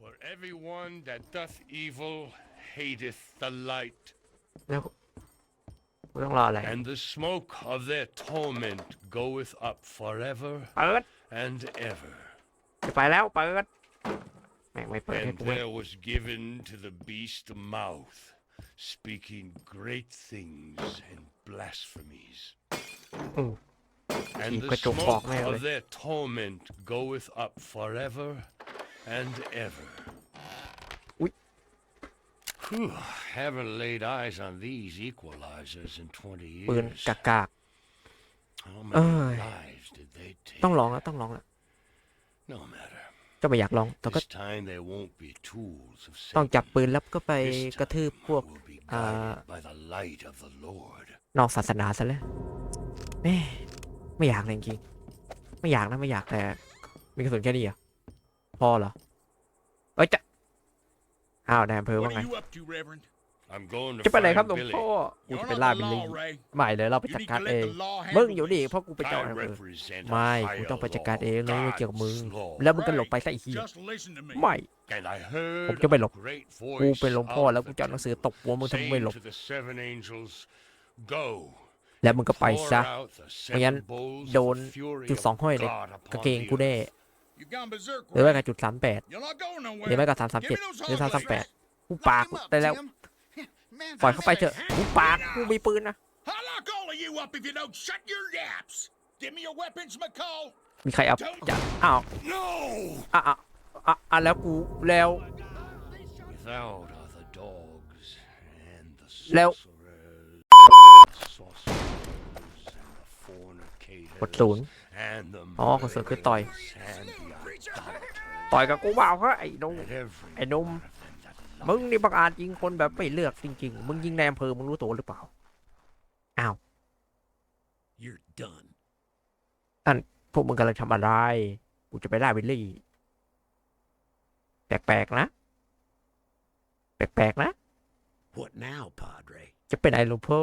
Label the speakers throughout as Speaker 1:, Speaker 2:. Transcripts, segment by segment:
Speaker 1: For everyone that doth evil hateth the light,
Speaker 2: แล้วกูต้องรออะไร
Speaker 1: and the smoke of their torment goeth up forever
Speaker 2: เปิด
Speaker 1: and ever.
Speaker 2: จะไปแล้วเปิดแม่งไม่เปิดให้
Speaker 1: And
Speaker 2: กูเว้ย
Speaker 1: there was given to the beast a mouth, speaking great things and blasphemies.
Speaker 2: อืม
Speaker 1: And
Speaker 2: Keep
Speaker 1: the
Speaker 2: it to
Speaker 1: smoke
Speaker 2: walk, man.
Speaker 1: of their torment goeth up forever and ever.
Speaker 2: Ui.
Speaker 1: Whew, haven't laid eyes on these equalizers in 20
Speaker 2: ปืน
Speaker 1: years.
Speaker 2: กากาก
Speaker 1: How
Speaker 2: Ơi.
Speaker 1: many lives did they
Speaker 2: ๆต้อง
Speaker 1: take?
Speaker 2: ลองแล้วต้องลองแล้ว
Speaker 1: No matter.
Speaker 2: ก็ไม่อยากลองแต่ก็
Speaker 1: This time there won't be tools of
Speaker 2: ต้องจับ
Speaker 1: Satan.
Speaker 2: ปืนแล้วก็ไป
Speaker 1: This
Speaker 2: กระทืบ
Speaker 1: time
Speaker 2: พวก
Speaker 1: will be
Speaker 2: อ่า
Speaker 1: guided by the light of the Lord.
Speaker 2: นอกศาสนาซะแล้วแม่ไม่อยากเลยจริงๆไม่อยากนะไม่อยากแต่ มีกระสุนแค่นี้เหรอ พอเหรอเอ้ยจะอ้าวนายอำเภอ
Speaker 3: What
Speaker 2: ว่าไง
Speaker 3: are you up to, Reverend?
Speaker 1: I'm going to
Speaker 2: จะไปไหนครับหล
Speaker 1: find
Speaker 2: วง
Speaker 1: Billy.
Speaker 2: พ่อกู
Speaker 3: You're
Speaker 2: จะไป
Speaker 3: not
Speaker 2: ล่า
Speaker 3: the
Speaker 2: บิลลี่
Speaker 3: law, Ray.
Speaker 2: ไม่เลยเราไป
Speaker 3: You
Speaker 2: จัด
Speaker 3: need
Speaker 2: การ
Speaker 3: to
Speaker 2: เอ
Speaker 3: let
Speaker 2: ง
Speaker 3: the law
Speaker 2: มึง
Speaker 3: handle
Speaker 2: อยู่ดิ
Speaker 3: this.
Speaker 2: เพราะกูไปนเจ้า
Speaker 1: I
Speaker 2: อำเภอ
Speaker 1: represent a
Speaker 2: ไม่กู
Speaker 1: higher
Speaker 2: ต้องไปจัดการ
Speaker 1: law,
Speaker 2: เองเลยไม่เกี่ยวกับมึง
Speaker 1: God's law.
Speaker 2: แล้วมึงก็หลบไปซะไอีกที
Speaker 3: Just listen to me.
Speaker 2: ไม่
Speaker 1: And I heard
Speaker 2: ผมจะไม่หลบ
Speaker 1: a great
Speaker 2: กู
Speaker 1: voice
Speaker 2: เป็นหลวงพ่อ
Speaker 1: out
Speaker 2: แล้ว
Speaker 1: of
Speaker 2: กู
Speaker 1: the
Speaker 2: จะเอาหนังสือ
Speaker 1: temple
Speaker 2: ตบหัวมึงถ้ามึงไม่
Speaker 1: saying
Speaker 2: หลบ
Speaker 1: to the seven angels, Go,
Speaker 2: แล้วมึงก็ไป
Speaker 1: pour
Speaker 2: ซะ
Speaker 1: out the
Speaker 2: ไม่งั้น
Speaker 1: seven bowls
Speaker 2: โด
Speaker 1: of
Speaker 2: น
Speaker 1: the fury
Speaker 2: จุด
Speaker 1: of
Speaker 2: สองห้อยเลย
Speaker 1: God
Speaker 2: กาง
Speaker 1: upon
Speaker 2: เกง
Speaker 1: the
Speaker 2: กูแน่
Speaker 1: earth.
Speaker 3: You've gone berserk,
Speaker 2: หรือไม่
Speaker 3: Ray.
Speaker 2: ก็จุดสามแปด
Speaker 3: You're not going
Speaker 2: หรือไม่
Speaker 3: nowhere.
Speaker 2: ก็สามสาม
Speaker 3: Give
Speaker 2: เจ็ด
Speaker 3: me those
Speaker 2: หรือสามสามแปด
Speaker 3: hard
Speaker 2: กูปากได้แล้วปล่อยเข้าไปเถอะกูปากกูมีปืนนะ
Speaker 3: I'll lock all of you up if you don't shut your yaps. Give me your weapons, McCall.
Speaker 2: มีใครเอาจะอ้าว
Speaker 1: No!
Speaker 2: อะอะอะอะแล้วกูแล้ว
Speaker 1: Without are the dogs and the
Speaker 2: แล้ว
Speaker 1: sorcerers, the sorcerers and the fornicators
Speaker 2: กดศูนย์
Speaker 1: and the
Speaker 2: อ๋อกดศูนย์คือต่อย
Speaker 1: murderers and the idolaters
Speaker 2: ต่อยกับกูเปล่าเพราะไอ้นง
Speaker 1: and every
Speaker 2: ไอ้หนุ่ม
Speaker 1: one of them that
Speaker 2: มึงนี่บังอาจยิงคนแบบไม่เลือกจริงๆ มึงยิงในอำเภอมึงรู้ตัวหรือเปล่า อ้าว
Speaker 3: You're done.
Speaker 2: พวกมึงกำลังทำอะไร กูจะไปล่าวิลลี่ แปลกๆนะ แปลกๆนะ
Speaker 3: What now, Padre?
Speaker 2: จะเป็นไอ้หลวงพ่อ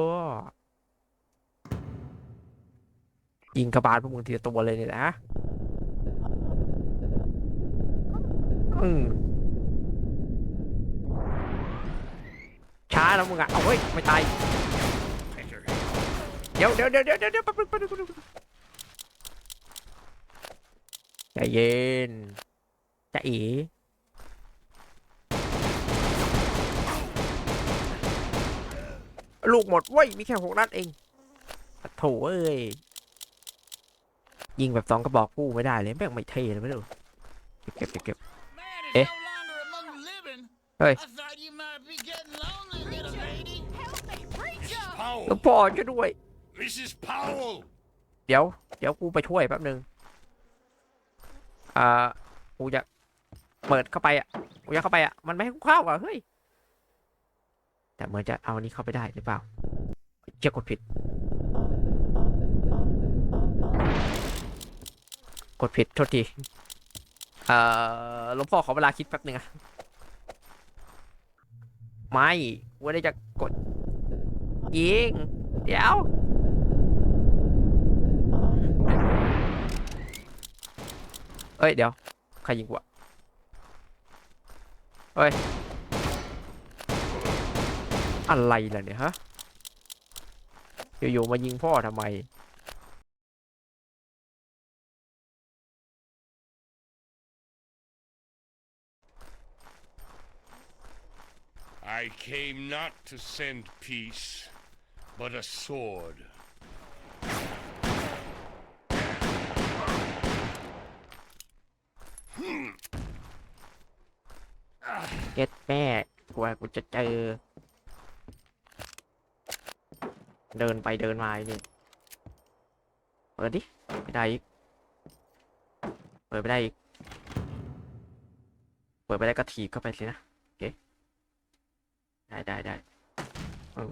Speaker 2: ยิงกระบาลพวกมึงทีละตัวเลยเนี่ยนะอืมช้าแล้วมึงอะเอาเฮ้ยไม่ตายเดี๋ยวเดี๋ยวเดี๋ยวเดี๋ยวเดี๋ยวเดียวแป๊บนึงแป๊บนึงแป๊บนึงใจเย็นจะอีลูกหมดเว้ยมีแค่หกนัดเองโถเอ้ย ยิงแบบสองกระบอกกู้ไม่ได้เลยแม่งไม่เท่เลยไม่รู้เก็บเก็บเก็บ
Speaker 3: Man
Speaker 2: Eh?
Speaker 3: is no longer among the living.
Speaker 2: Hey.
Speaker 3: I thought you might be getting lonely, little lady.
Speaker 1: Mrs.
Speaker 2: หลวง
Speaker 1: Powell!
Speaker 2: พ่อช่วยด้วย
Speaker 1: Mrs. Powell!
Speaker 2: เดี๋ยว เดี๋ยวกูไปช่วยแป๊บนึงอ่ากูจะเปิดเข้าไปอะกูจะเข้าไปอะ มันไม่ให้กูเข้าอะเฮ้ย แต่เหมือนจะเอาอันนี้เข้าไปได้หรือเปล่าเจ๊กดผิด ดผิดโทษที เอ่อหลวงพ่อขอเวลาคิดแป๊บหนึ่งอะไม่กูไม่ได้จะกด ยิง เดี๋ยวเอ้ย เดี๋ยว ใครยิงกูอะเฮ้ย อะไรล่ะเนี่ยฮะ อยู่ๆมายิงพ่อทำไม
Speaker 1: I came not to send peace, but a sword.
Speaker 2: เก็ตแม่กว่ากูจะเจอ เดินไปเดินมาอยู่นี่ยเปิดดิไม่ได้อีก เปิดไม่ได้อีก เปิดไม่ได้ก็ถีบเข้าไปสินะ ได้ได้ได้อืม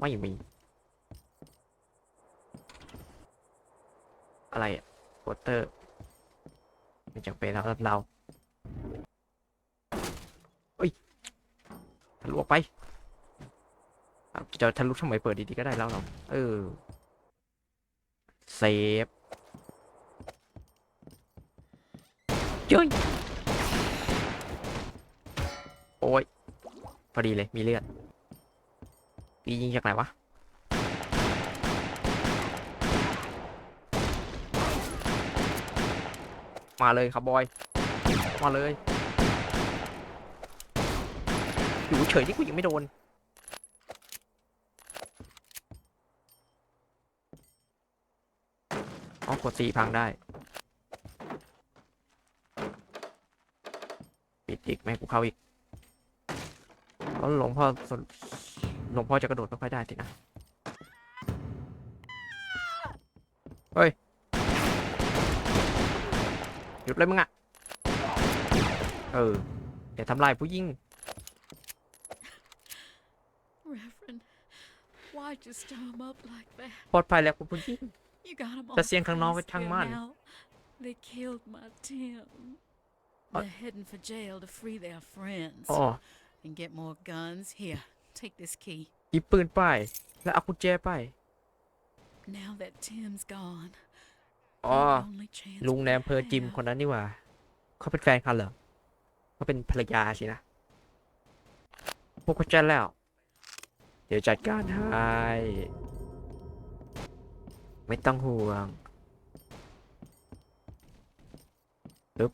Speaker 2: ไม่มี อะไรอะโปสเตอร์ไม่จำเป็นแล้วเราทะลุออกไปอะจะทะลุทำไมเปิดดีๆก็ได้แล้วเนาเออเซฟเจ้ยโอ้ย พอดีเลยมีเลือดปียิงจากไหนวะมาเลยครับบอย มาเลยอยู่เฉยที่กูยังไม่โดน อ๋อกดสี่พังได้ ปิดอีกไม่ให้กูเข้าอีก แล้วหลวงพ่อสนหลวงพ่อจะกระโดดไม่ค่อยได้สินะ เฮ้ย หยุดเลยมึงอะเอออย่าทำลายผู้ยิ่ง
Speaker 4: Reverend, why'd you stir him up like that?
Speaker 2: ปลอดภัยแล้วคุณผู้ยิ่ง
Speaker 4: You got him
Speaker 2: แต่
Speaker 4: all
Speaker 2: เสียงข้างนอกก็
Speaker 4: crazy
Speaker 2: ช่าง
Speaker 4: here
Speaker 2: มัน
Speaker 4: now. They killed my Tim.
Speaker 2: What?
Speaker 4: They're heading for jail to free their friends
Speaker 2: อ๋อ
Speaker 4: and get more guns. Here, take this key.
Speaker 2: หยิบปืนไปแล้วเอากุญแจไป
Speaker 4: Now that Tim's gone,
Speaker 2: อ๋อ
Speaker 4: the only chance
Speaker 2: ลุง
Speaker 4: we
Speaker 2: ในอำเภอจิม
Speaker 4: have
Speaker 2: คนนั้นนี่หว่า เขาเป็นแฟนกันเหรอเขาเป็นภรรยาสินะพวกเขาแจ้แล้ว เดี๋ยวจัดการให้ไม่ต้องห่วงปึ๊บ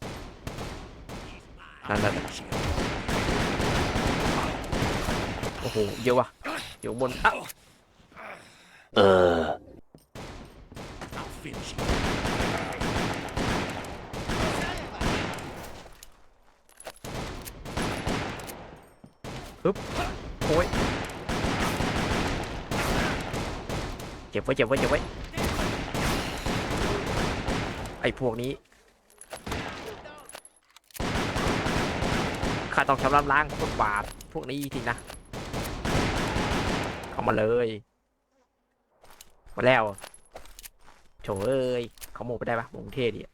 Speaker 2: นั่นแหละโอ้โห เยอะว่ะเดี๋ยวบนอะ
Speaker 1: I'll finish you.
Speaker 2: โอ้ยเจ็บไว้เจ็บไว้เจ็บไว้ไอ้พวกนี้ข้าต้องชำระล้างพวกบาปพวกนี้ทีนะเข้า มาเลยมาแล้วโถเอ้ยเขาโมกไปได้ปะโมงเท่ดีอะ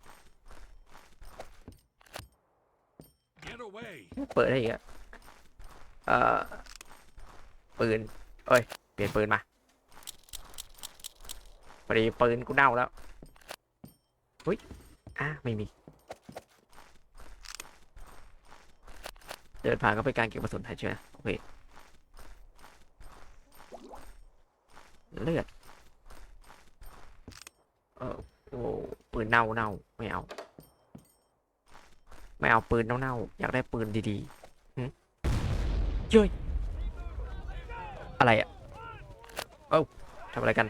Speaker 1: Get away.
Speaker 2: เปิดได้อีกอะเอ่อปืนเอ้ย เปลี่ยนปืนมาพอดีปืนกูเน่าแล้วอุ้ยอะไม่มี เดินผ่านก็เป็นการเก็บกระสุนไทยใช่ไหมโอเค เลือดเออโอ้ปืนเน่าเน่าไม่เอา ไม่เอาปืนเน่าๆอยากได้ปืนดีๆหึเย้ยอะไรอะเอ้าทำอะไรกัน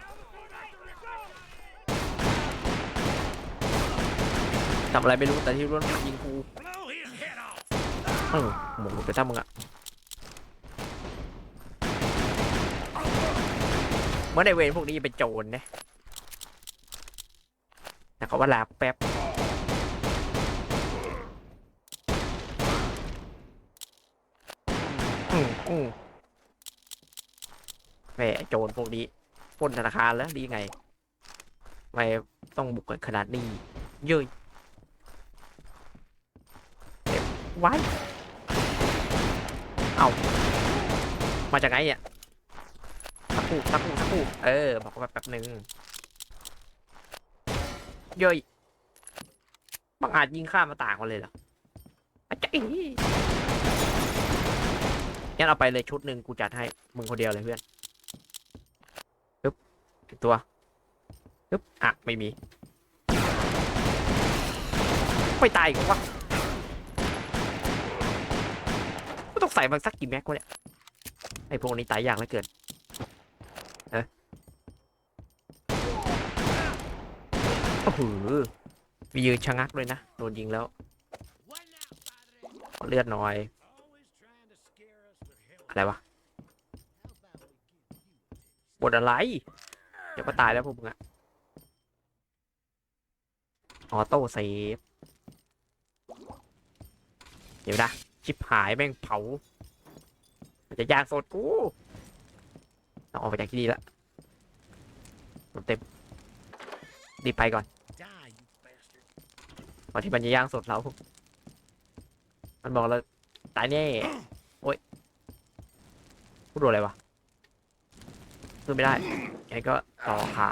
Speaker 2: ทำอะไรไม่รู้แต่ที่รู้ว่ามันยิงกูเออหมกไปซะมึงอะ เมื่อในเวรพวกนี้เป็นโจรนะแต่เขาว่าลาแป๊บอืมอืมแหมโจรพวกนี้ปล้นธนาคารแล้วดีไงไม่ต้องบุกกันขนาดนี้ เย้ยเก็บไว้ เอา มาจากไหนอะ สักครู่สักครู่สักครู่เออ บอกว่าแป๊บหนึ่งเย้ยบางอาจยิงข้ามมาต่างกันเลยเหรออาจารย์งั้นเอาไปเลยชุดหนึ่งกูจัดให้ มึงคนเดียวเลยเพื่อนปึ๊บตัวปึ๊บอะ ไม่มี ไม่ตายอีกเหรอวะกูต้องใส่มันสักกี่แม็กวะเนี่ย ไอพวกนี้ตายยากเหลือเกินเอะ โอ้โหมียืนชะงักเลยนะ โดนยิงแล้วเลือดหน่อย อะไรวะบทอะไร เดี๋ยวก็ตายแล้วพวกมึงอะออโต้เซฟเดี๋ยวนะ ชิบหายแม่งเผา มันจะยากสดกูต้องออกไปจากที่นี่ละเต็มรีบไปก่อน ก่อนที่มันจะย่างสดเรา มันบอกเราตายแน่โอ๊ยพูดโดนอะไรวะขึ้นไม่ได้ยังไงก็ต่อขา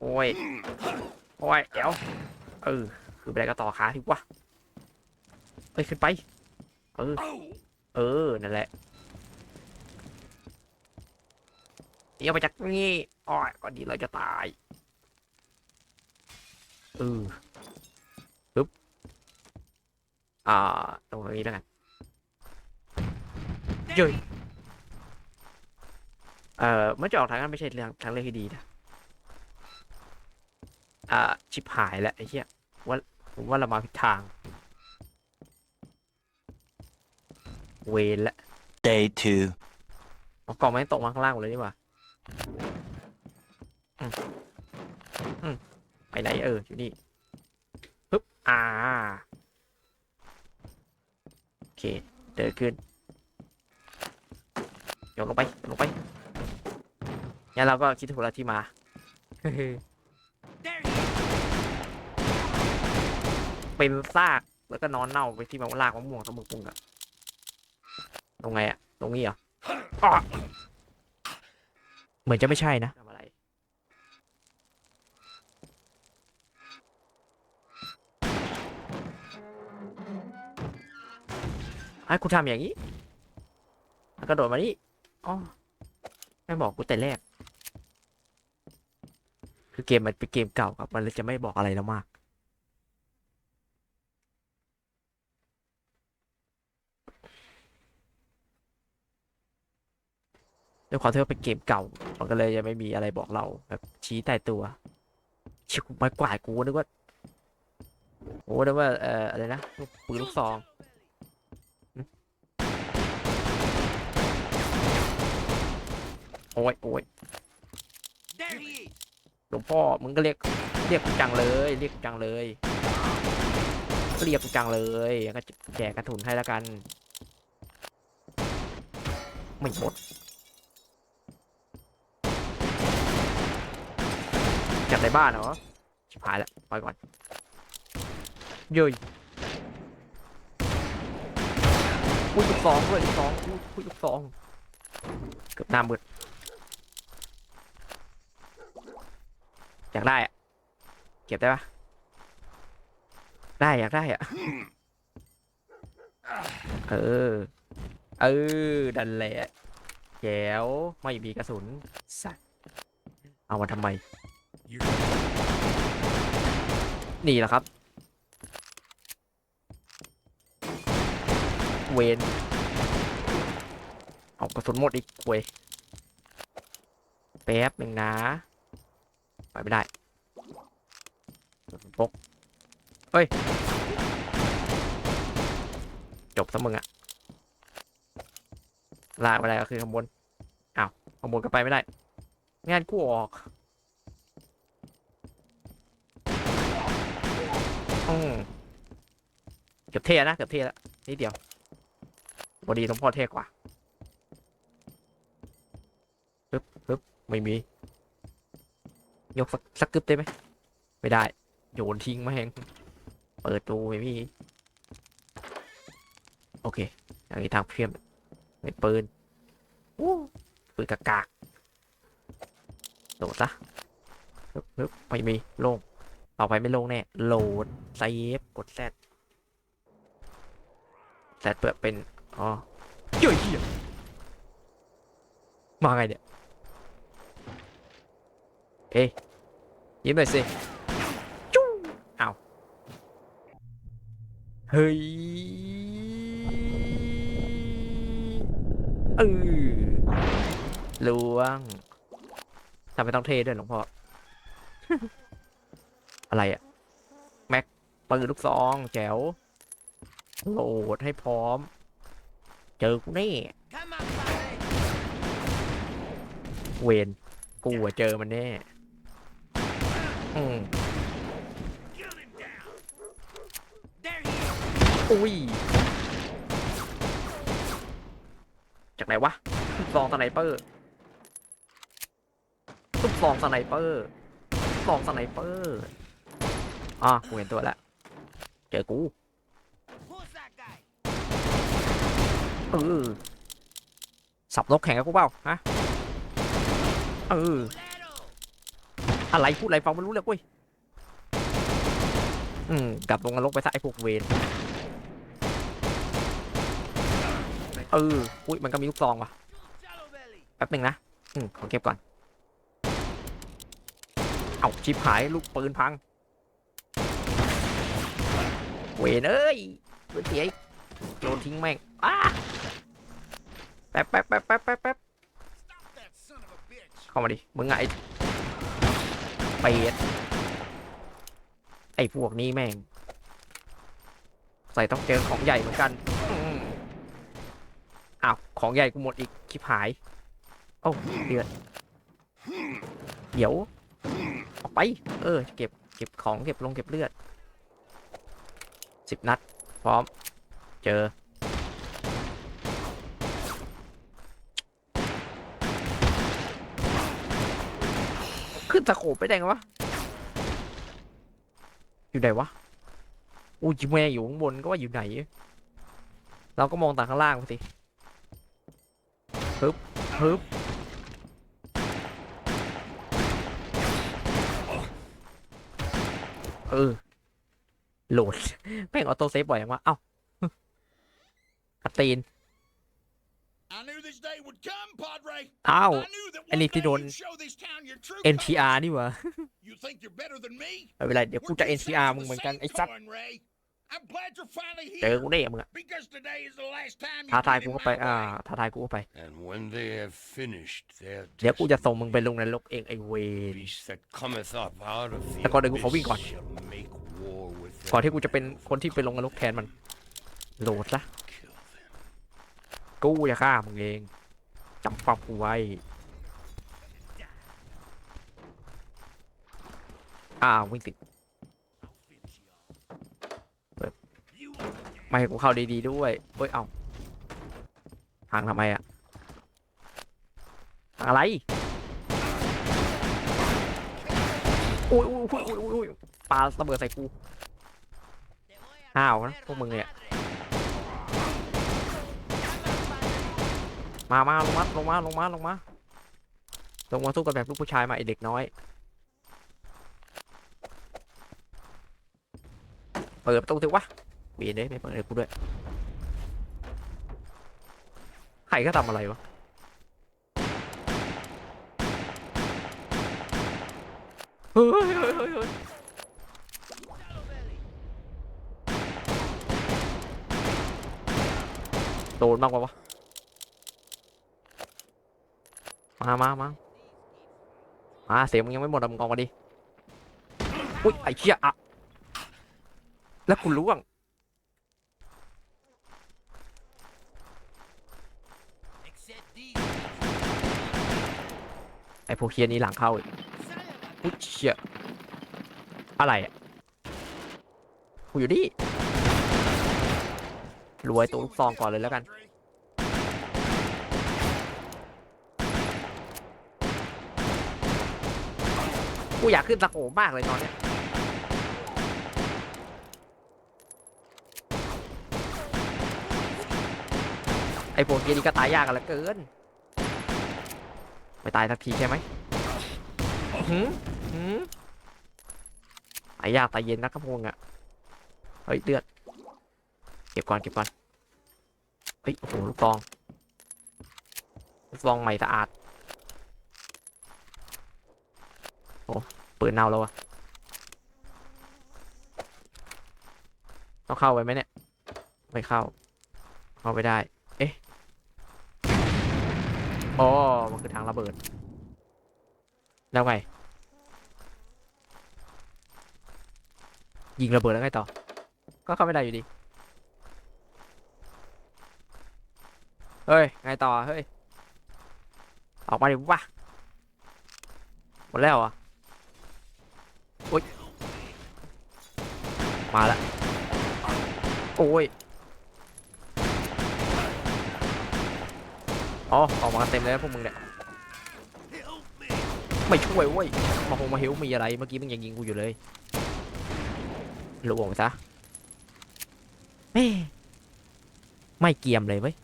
Speaker 2: โอ้ย โอ้ย เดี๋ยว เออ คือไปได้ก็ต่อขาทีวะเอ้ย ขึ้นไป เออ เออ นั่นแหละเดี๋ยวไปจากนี่อ้อยก่อนดีเราจะตาย ออปึ๊บ อ่า ตรงนี้แล้วกันเย้ยเอ่อมันจะออกทางนั้นไม่ใช่เรื่องทางเลือกที่ดีนะ อ่า ชิบหายแล้วไอ้เหี้ยว่าผมว่าเรามาผิดทาง เวรละ
Speaker 5: Day 2.
Speaker 2: เอากล่องไม่งตกมาข้างล่างหมดเลยนี่หว่าอืมอืม ไปไหนเอออยู่นี่ปึ๊บอ่าโอเคเดินขึ้นโยนลงไปลงไปงั้นเราก็คิดถูกแล้วที่มาเป็นซากแล้วก็นอนเน่าไปที่มันลากมะม่วงตะมึกปุงอะตรงไงอะตรงนี้เหรอเหมือนจะไม่ใช่นะ ให้กูทำอย่างนี้กระโดดมานี่อ๋อไม่บอกกูแต่แรก คือเกมมันเป็นเกมเก่าครับ มันเลยจะไม่บอกอะไรแล้วมาก ด้วยความที่ว่าเป็นเกมเก่า มันก็เลยจะไม่มีอะไรบอกเราแบบชี้ใต้ตัวชิวไม้กวาดกูนึกว่าโอ้นึกว่าเอ่ออะไรนะปืนลูกซองหึโอ้ยโอ้ยหลวงพ่อมึงก็เรียกเรียกกูจังเลย เรียกกูจังเลยเรียกกูจังเลยงั้นก็แจกกระถุนให้แล้วกันไม่หมดจากในบ้านเหรอชิบหายแล้วไปก่อนเย้ยอุ้ยลูกซองด้วยลูกซองอุ้ยอุ้ยลูกซองเกือบหน้ามืด อยากได้อะเก็บได้ปะได้อยากได้อะเออ เออ ดันแหละแจ๋วไม่มีกระสุนสัตว์เอามาทำไม นี่แหละครับ เวนเอากระสุนหมดอีกเว้ยแป๊บหนึ่งนะ ไปไม่ได้ปกเฮ้ย จบซะมึงอะลากไปได้ก็คือข้างบนอ้าวข้างบนก็ไปไม่ได้ งานกูออกอืมเกือบเท่นะ เกือบเท่แล้วนิดเดียวพอดีหลวงพ่อเท่กว่าปึ๊บปึ๊บไม่มี ยกสักสักกึบได้ไหมไม่ได้ โยนทิ้งมาแหงเปิดตูไม่มีโอเคอย่างนี้ทางเพียมไม่ปืนอู้ปืนกากากโดดซะปึ๊บปึ๊บไม่มีโล่งต่อไปไม่ลงแน่โหลดเซฟกดแซดแซดเปิดเป็นอ๋อเฮ้ยเหี้ยมาไงเนี่ย เอ้ยยิ้มหน่อยสิจู้อ้าวเฮ้ยเออลวงทำไมต้องเทด้วยหลวงพ่อ อะไรอะแม็กปืนลูกซองแจ๋วโหลดให้พร้อม เจอกูแน่เวนกูอะเจอมันแน่ อืมอุ้ย จากไหนวะลูกซองสไนเปอร์ลูกซองสไนเปอร์ลูกซองสไนเปอร์อะกูเห็นตัวแล้วเจอกูเออสับนกแข่งกับกูเปล่าฮะเออ อะไรพูดอะไรฟังไม่รู้เลยกุ้ยอืมกลับลงนรกไปซะไอ้พวกเวนเอออุ้ยมันก็มีลูกซองว่ะแป๊บหนึ่งนะอืมขอเก็บก่อนเอาชิปหายลูกปืนพัง เวนเอ้ยปืนเสียโยนทิ้งแม่งอ้าแป๊บแป๊บแป๊บแป๊บแป๊บแป๊บเข้ามาดิมึงไง เป็ดไอ้พวกนี้แม่ง ใส่ต้องเจอของใหญ่เหมือนกันอ้าวของใหญ่กูหมดอีกชิบหาย โอ้เดือดเดี๋ยวออกไป เออ เก็บ เก็บของเก็บลงเก็บเลือดสิบนัด พร้อม เจอ ขึ้นสะโขบไปได้ไงวะ อยู่ไหนวะอู้จิแม่อยู่ข้างบนก็ว่าอยู่ไหน เราก็มองต่างข้างล่างไปสิฮึบฮึบเออ โหลดแม่งออโต้เซฟบ่อยอย่างวะ เอ้าคัตตีน
Speaker 3: I knew this day would come, Padre.
Speaker 2: อ้าว
Speaker 3: I knew that
Speaker 2: ไอ้
Speaker 3: one
Speaker 2: นี่
Speaker 3: day
Speaker 2: ที่โดน
Speaker 3: you'd show this town your true
Speaker 2: NTR นี่หวะ
Speaker 3: colors. You think you're better than me?
Speaker 2: ไม่เป็นไรเดี๋ยวกู
Speaker 3: We're
Speaker 2: จะ
Speaker 3: two
Speaker 2: NTR
Speaker 3: sides
Speaker 2: มึ
Speaker 3: of
Speaker 2: ง
Speaker 3: the
Speaker 2: เหมือนกัน
Speaker 3: same
Speaker 2: ไอ้สัตว์
Speaker 3: coin, Ray. I'm glad you're finally
Speaker 2: เจอ
Speaker 3: here
Speaker 2: กูแน่มึงอะ
Speaker 3: because today is the last time you
Speaker 2: ท้าทาย
Speaker 3: get
Speaker 2: กู
Speaker 3: in
Speaker 2: เข้าไป
Speaker 3: my
Speaker 2: อ่า
Speaker 3: way.
Speaker 2: ท้าทายกูเข้าไป
Speaker 1: And when they have finished their
Speaker 2: เดี๋ยวกูจะ
Speaker 1: testing,
Speaker 2: ส่งมึงไปลงนรกเองไอ้เว
Speaker 1: the
Speaker 2: ร
Speaker 1: beast that cometh up out of the
Speaker 2: แต่ก่อนเดี๋ยวกูขอวิ่งก่อน
Speaker 1: abyss shall make war with
Speaker 2: ก่อนที่กู
Speaker 1: them
Speaker 2: จะเป็นคนที่ไปลงนรกแทนมันโหลดละ
Speaker 1: kill them.
Speaker 2: กูจะฆ่ามึงเองจำปับกูไว้อ้าววิ่งติดไม่กูเข้าดีๆด้วยเฮ้ย เอาทางทำไมอะทางอะไรอุ้ยอุ้ยอุ้ยอุ้ยอุ้ยปาระเบิดใส่กู อ้าวนะพวกมึงเนี่ย มามาลงมาลงมาลงมาลงมาลงมาสู้กันแบบลูกผู้ชายมาไอเด็กน้อย เปิดประตูสิวะเบียนเลยไม่เปิดเลยกูด้วยใครก็ทำอะไรวะเฮ้ยเฮ้ยเฮ้ยโดนมากกว่าวะ มามามามาเสียงมึงยังไม่หมดอะมึงออกมาดิอุ้ยไอ้เชี่ยอะแล้วกูล่วงไอ้พวกเคียนี้หลังเข้าอีกอุ้ยเชี่ยอะไรอะกูอยู่นี่รวยตัวลูกซองก่อนเลยแล้วกัน กูอยากขึ้นตะโขบมากเลยตอนเนี้ยไอ้พวกเกยนี่ก็ตายยากกันเหลือเกิน ไม่ตายสักทีใช่ไหมหืมหืมตายยากตายเย็นนะครับพวกมึงอะเฮ้ยเลือด เก็บก่อนเก็บก่อน เฮ้ยโอ้โหลูกซองลูกซองใหม่สะอาด ปืนเน่าแล้วอะต้องเข้าไปไหมเนี่ย ไม่เข้า เข้าไปได้ เอ๊ะอ๋อมันคือทางระเบิด แล้วไง ยิงระเบิดแล้วไงต่อ ก็เข้าไม่ได้อยู่ดี เฮ้ย ไงต่อ เฮ้ย ออกมาดิวะหมดแล้วเห รอะมาละโอ้ยอ๋อออกมาเต็มเลยนะพวกมึงเนี่ยไม่ช่วยเว้ยมาคงมาเฮลมีอะไรเมื่อกี้มึงยังยิงกูอยู่เลยลวงซะแม่ไม่เกียมเลยเว้ย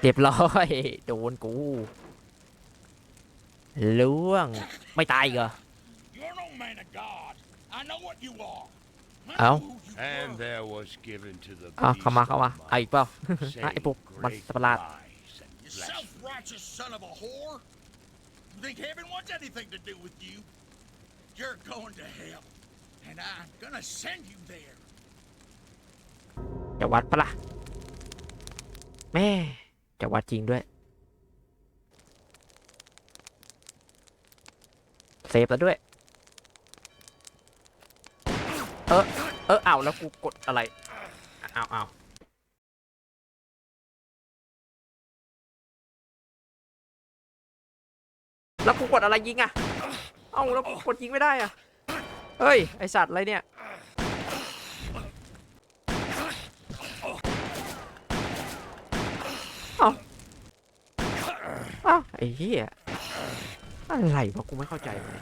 Speaker 2: เรียบร้อยโดนกูล่วงไม่ตายเหรอ
Speaker 3: You're no man of God. I know what you are. I
Speaker 2: Ảo,
Speaker 3: know who you
Speaker 1: And there was given to the
Speaker 2: อะ
Speaker 1: beast
Speaker 2: เข้ามาเข้ามา
Speaker 1: of
Speaker 2: เอาอีกเปล่า
Speaker 1: mouth
Speaker 2: อะไอ้พวก
Speaker 1: saying
Speaker 2: มัน
Speaker 1: great
Speaker 2: สัตว์ประหลาด
Speaker 1: lies and
Speaker 3: You
Speaker 1: blasphemy.
Speaker 3: self-righteous son of a whore. You think heaven wants anything to do with you? You're going to hell. And I'm gonna send you there.
Speaker 2: จะวัดปะล่ะ แม่ จะวัดจริงด้วย เซฟแล้วด้วย เออ เออเอาแล้วกูกดอะไร เอาเอาแล้วกูกดอะไรยิงอะ เอ้าแล้วกูกดยิงไม่ได้อะ เฮ้ย ไอสัตว์อะไรเนี่ย เอ้าเอ้าไอ้เหี้ยอะไรวะกูไม่เข้าใจเลย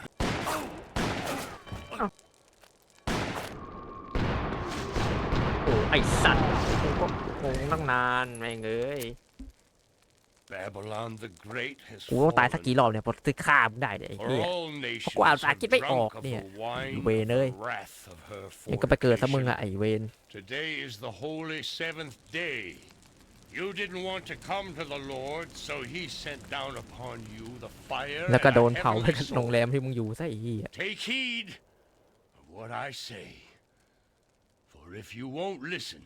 Speaker 2: สัตว์กูก็งงตั้งนานแม่งเอ้ย
Speaker 1: Babylon the Great has
Speaker 2: กูต้องตายสักกี่
Speaker 1: fallen,
Speaker 2: รอบเนี่ยพอซื้อฆ่ามึงได้เนี่ยไอ้
Speaker 1: for
Speaker 2: เหี้ย
Speaker 1: all nations
Speaker 2: กูอ่านภาษาอั
Speaker 1: are
Speaker 2: งกฤษไม่ออก
Speaker 1: drunk of
Speaker 2: เนี่ย
Speaker 1: the wine
Speaker 2: เวร
Speaker 1: of
Speaker 2: เอ้ย
Speaker 1: the wrath of her
Speaker 2: ยังก็ไปเกิดซะมึง
Speaker 1: fornication.
Speaker 2: อะไอเวน
Speaker 1: Today is the holy seventh day. You didn't want to come to the Lord, so he sent down upon you the fire
Speaker 2: แล้วก็
Speaker 1: and
Speaker 2: โด
Speaker 1: a
Speaker 2: นเผาไป
Speaker 1: heavenly
Speaker 2: กับ
Speaker 1: sword.
Speaker 2: โรงแรมที่มึงอยู่ซะไอ้เหี้ย
Speaker 1: Take heed of what I say. For if you won't listen,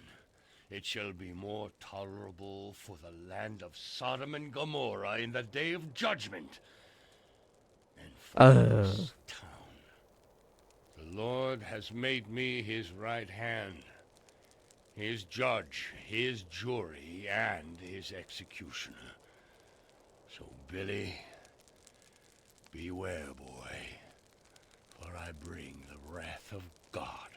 Speaker 1: it shall be more tolerable for the land of Sodom and Gomorrah in the day of judgment than for
Speaker 2: Uh.
Speaker 1: this town. The Lord has made me his right hand, his judge, his jury, and his executioner. So, Billy, beware, boy for I bring the wrath of God